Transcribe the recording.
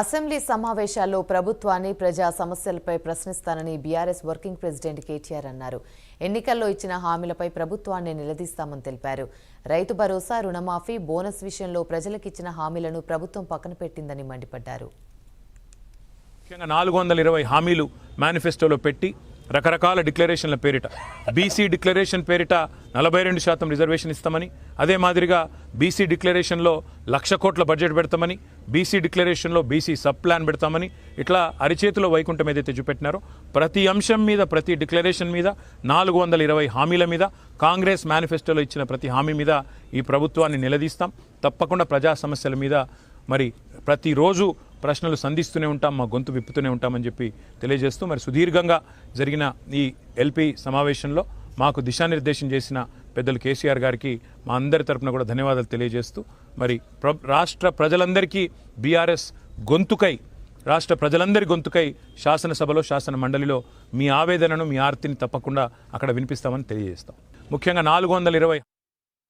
Assembly సమావేశాల్లో ప్రభుత్వాన్ని ప్రజా సమస్యలపై ప్రశ్నిస్తానని బీఆర్ఎస్ వర్కింగ్ ప్రెసిడెంట్ కేటీఆర్ అన్నారు. ఎన్నికల్లో ఇచ్చిన హామీలపై ప్రభుత్వాన్ని నిలదీస్తామని తెలిపారు. రైతు భరోసా రుణమాఫీ బోనస్ విషయంలో ప్రజలకిచ్చిన హామీలను ప్రభుత్వం పక్కన పెట్టిందని మండిపడ్డారు. ముఖ్యంగా నాలుగు వందల ఇరవై హామీలు మేనిఫెస్టోలో పెట్టి రకరకాల డిక్లరేషన్ల పేరిట. బీసీ డిక్లరేషన్ పేరిట నలభై రెండు శాతం రిజర్వేషన్ ఇస్తామని అదే మాదిరిగా బీసీ డిక్లరేషన్లో లక్ష కోట్ల బడ్జెట్ పెడతామని బీసీ డిక్లరేషన్లో బీసీ సబ్ ప్లాన్ పెడతామని ఇట్లా అరిచేతిలో వైకుంఠం ఏదైతే చూపెట్టినారో ప్రతి అంశం మీద ప్రతి డిక్లరేషన్ మీద నాలుగు వందల ఇరవై హామీల మీద కాంగ్రెస్ మేనిఫెస్టోలో ఇచ్చిన ప్రతి హామీ మీద ఈ ప్రభుత్వాన్ని నిలదీస్తాం. తప్పకుండా ప్రజా సమస్యల మీద మరి ప్రతిరోజు ప్రశ్నలు సంధిస్తూనే ఉంటాం మా గొంతు విప్పుతూనే ఉంటామని చెప్పి తెలియజేస్తూ మరి సుదీర్ఘంగా జరిగిన ఈ ఎల్పి సమావేశంలో మాకు దిశానిర్దేశం చేసిన పెద్దలు కేసీఆర్ గారికి మా అందరి తరపున కూడా ధన్యవాదాలు తెలియజేస్తూ మరి ప్ర రాష్ట్ర ప్రజలందరికీ బీఆర్ఎస్ గొంతుకై రాష్ట్ర ప్రజలందరి గొంతుకై శాసనసభలో శాసన మండలిలో మీ ఆవేదనను మీ ఆర్తిని తప్పకుండా అక్కడ వినిపిస్తామని తెలియజేస్తాం. ముఖ్యంగా నాలుగు వందల ఇరవై